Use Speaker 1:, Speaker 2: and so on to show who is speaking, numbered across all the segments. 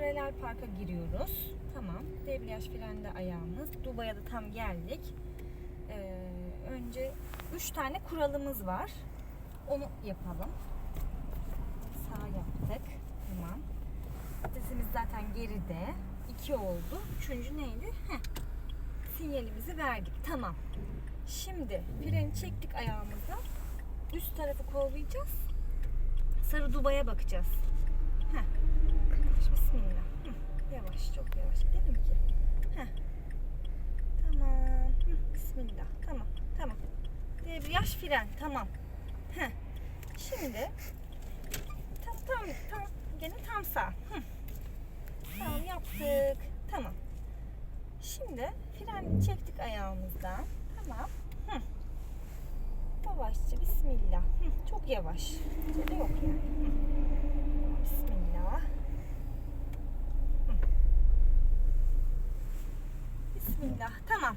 Speaker 1: paralel parka giriyoruz. Tamam. Debriyaj frende ayağımız. Dubai'ye da tam geldik. Ee, önce 3 tane kuralımız var. Onu yapalım. Sağ yaptık. Tamam. Vitesimiz zaten geride. 2 oldu. Üçüncü neydi? Heh. Sinyalimizi verdik. Tamam. Şimdi freni çektik ayağımıza. Üst tarafı kollayacağız. Sarı dubaya bakacağız. Heh. Yavaş, Bismillah. Hı. Yavaş, çok yavaş. Dedim ki. Heh. Tamam. Hı. Bismillah. Tamam. Tamam. Debriyaj fren. Tamam. Heh. Şimdi tam tam tam gene tam sağ. Hı. Tamam yaptık. Tamam. Şimdi freni çektik ayağımızdan. Tamam. Hı. Yavaşça bismillah. Hı. Çok yavaş. Acele yok yani. Hı. Bismillah. Bismillah. Tamam.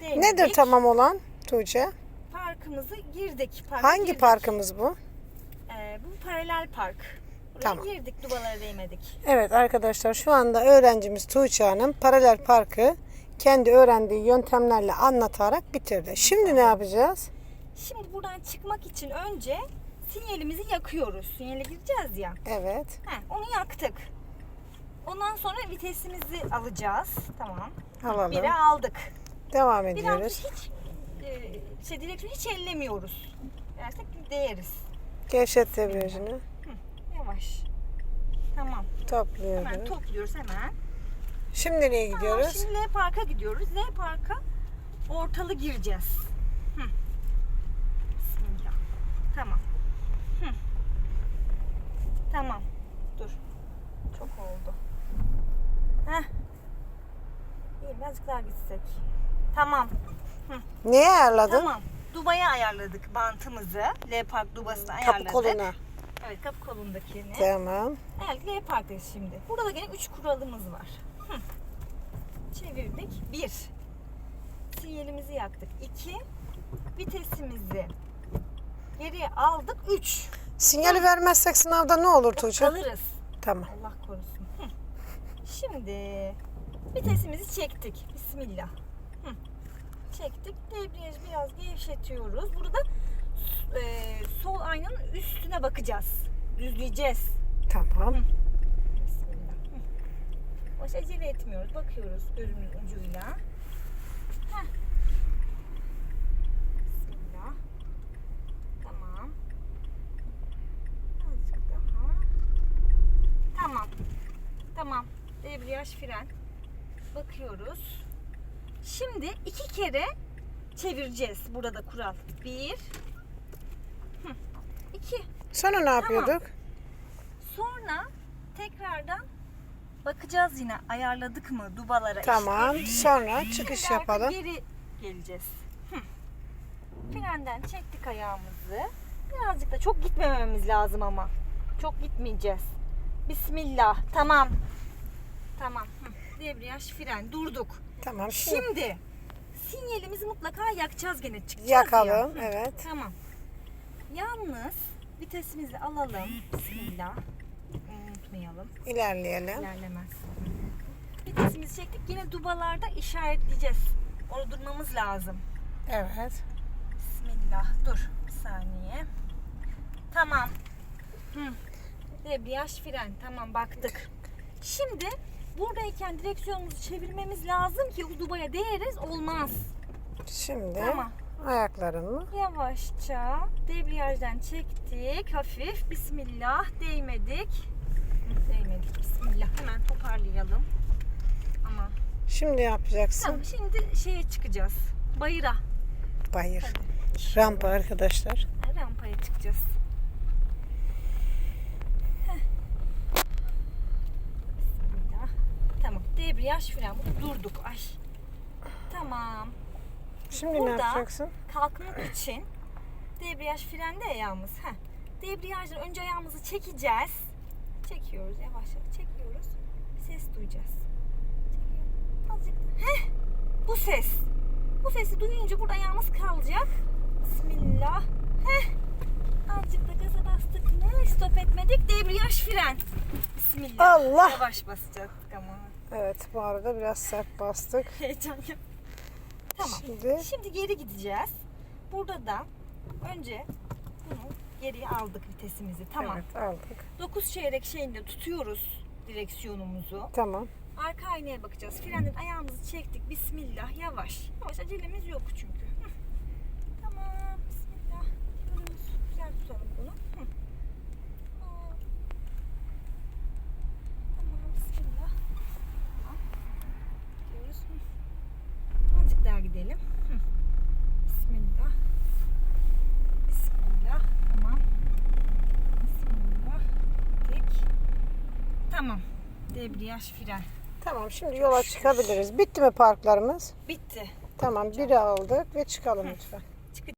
Speaker 2: Nedir
Speaker 1: Değmedik.
Speaker 2: tamam olan Tuğçe?
Speaker 1: Parkımızı girdik. Parka
Speaker 2: Hangi
Speaker 1: girdik.
Speaker 2: parkımız bu?
Speaker 1: Ee, bu paralel park. Buraya
Speaker 2: Tamam.
Speaker 1: girdik. Dubalara değmedik.
Speaker 2: Evet arkadaşlar şu anda öğrencimiz Tuğçe Hanım paralel parkı kendi öğrendiği yöntemlerle anlatarak bitirdi. Şimdi ne yapacağız?
Speaker 1: Şimdi buradan çıkmak için önce sinyalimizi yakıyoruz. Sinyale gireceğiz ya.
Speaker 2: Evet.
Speaker 1: Heh, onu yaktık. Ondan sonra vitesimizi alacağız. Tamam.
Speaker 2: Alalım.
Speaker 1: Bire aldık.
Speaker 2: Devam
Speaker 1: Bir
Speaker 2: ediyoruz.
Speaker 1: hiç e, şey direksiyonu hiç ellemiyoruz. Dersek değeriz.
Speaker 2: Gevşet debriyajını.
Speaker 1: Yavaş. Tamam. Hemen
Speaker 2: Topluyoruz.
Speaker 1: topluyoruz hemen.
Speaker 2: Şimdi nereye
Speaker 1: Tamam,
Speaker 2: gidiyoruz?
Speaker 1: şimdi L Park'a gidiyoruz. L Park'a ortalı gireceğiz. Hı. Bismillah. Tamam. Hı. Tamam. Dur. Çok oldu. Heh. İyi birazcık daha gitsek. Tamam.
Speaker 2: Neye ayarladın?
Speaker 1: Tamam. Dubaya ayarladık bantımızı. L Park dubasını ayarladık.
Speaker 2: Kapı koluna.
Speaker 1: Evet kapı kolundakini.
Speaker 2: Tamam.
Speaker 1: Evet, L Park'tayız şimdi. Burada da gene 3 kuralımız var. Hı. Çevirdik. 1. Sinyalimizi yaktık. 2. Vitesimizi geriye aldık. 3.
Speaker 2: Sinyali vermezsek sınavda ne olur Tuğçe?
Speaker 1: Kalırız.
Speaker 2: Tamam.
Speaker 1: Allah korusun. Hı. Şimdi vitesimizi çektik. Bismillah. Hı. Çektik. Debriyajı biraz gevşetiyoruz. Burada e, sol aynanın üstüne bakacağız. Düzleyeceğiz.
Speaker 2: Tamam.
Speaker 1: Bismillah. Hı. Boş acele etmiyoruz. Bakıyoruz gözümüz ucuyla. Heh. Bismillah. Tamam. Azıcık daha. Tamam. Tamam. Debriyaj fren. Bakıyoruz. Şimdi iki kere çevireceğiz. Burada da kural. Bir. İki.
Speaker 2: Sonra ne yapıyorduk?
Speaker 1: Sonra tekrardan bakacağız yine ayarladık mı dubalara.
Speaker 2: Tamam.
Speaker 1: işte.
Speaker 2: Sonra çıkış
Speaker 1: Şimdi
Speaker 2: yapalım.
Speaker 1: Geri geleceğiz. Hı. Frenden çektik ayağımızı. Birazcık da çok gitmememiz lazım ama. Çok gitmeyeceğiz. Bismillah. Tamam. Tamam. Hı. Debriyaj fren. Durduk.
Speaker 2: Tamam. Şimdi
Speaker 1: Şimdi sinyalimizi mutlaka yakacağız gene. Çıkacağız ya.
Speaker 2: yakalım.
Speaker 1: Hı.
Speaker 2: Evet.
Speaker 1: Tamam. Yalnız vitesimizi alalım. Bismillah. Unutmayalım.
Speaker 2: İlerleyelim.
Speaker 1: İlerlemez. Vitesimizi çektik. Yine dubalarda işaretleyeceğiz. Orada durmamız lazım.
Speaker 2: Evet.
Speaker 1: Bismillah. Dur. Bir saniye. Tamam. Hı. Debriyaj fren. Tamam baktık. Şimdi buradayken direksiyonumuzu çevirmemiz lazım ki o dubaya değeriz. Olmaz.
Speaker 2: Şimdi
Speaker 1: Tamam.
Speaker 2: ayaklarını
Speaker 1: Yavaşça debriyajdan çektik. Hafif. Bismillah. Değmedik. Değmedik. Bismillah. Hemen toparlayalım. Ama
Speaker 2: Şimdi yapacaksın.
Speaker 1: tamam şimdi şeye çıkacağız. Bayıra.
Speaker 2: Bayır.
Speaker 1: Hadi.
Speaker 2: Rampa arkadaşlar.
Speaker 1: Rampaya çıkacağız. Heh. Bismillah. Tamam. Debriyaj fren. Burada durduk. Ay. Tamam.
Speaker 2: Şimdi ne
Speaker 1: Burada-
Speaker 2: yapacaksın?
Speaker 1: kalkmak için debriyaj frende ayağımız. Heh. Debriyajdan önce ayağımızı çekeceğiz. Çekiyoruz yavaş yavaş çekiyoruz. Ses duyacağız. Azıcık. Heh. Bu ses. Bu sesi duyunca burada ayağımız kalacak. Bismillah. Heh. Azıcık da gaza bastık mı? Stop etmedik. Debriyaj fren. Bismillah.
Speaker 2: Allah!
Speaker 1: Yavaş basacaktık ama.
Speaker 2: Evet bu arada biraz sert bastık.
Speaker 1: Heyecan yap. Tamam.
Speaker 2: Şimdi
Speaker 1: Şimdi geri gideceğiz. Burada da önce bunu geriye aldık vitesimizi. Tamam.
Speaker 2: evet aldık.
Speaker 1: 9 çeyrek şeyinde tutuyoruz direksiyonumuzu.
Speaker 2: Tamam.
Speaker 1: Arka aynaya bakacağız. Frenden ayağımızı çektik. Bismillah. Yavaş. Yavaş acelemiz yok çünkü. Tamam. Bismillah. Diyoruz. Güzel tutalım bunu. Hı. Aa. Tamam. Bismillah. Tamam. Diyoruz. Hı. Azıcık daha gidelim. Hı. Bismillah. Bismillah. Tamam. Bismillah. Dik. Tamam. Debriyaj fren.
Speaker 2: Tamam şimdi yola çıkabiliriz. Bitti mi parklarımız?
Speaker 1: Bitti.
Speaker 2: Tamam biri aldık ve çıkalım lütfen.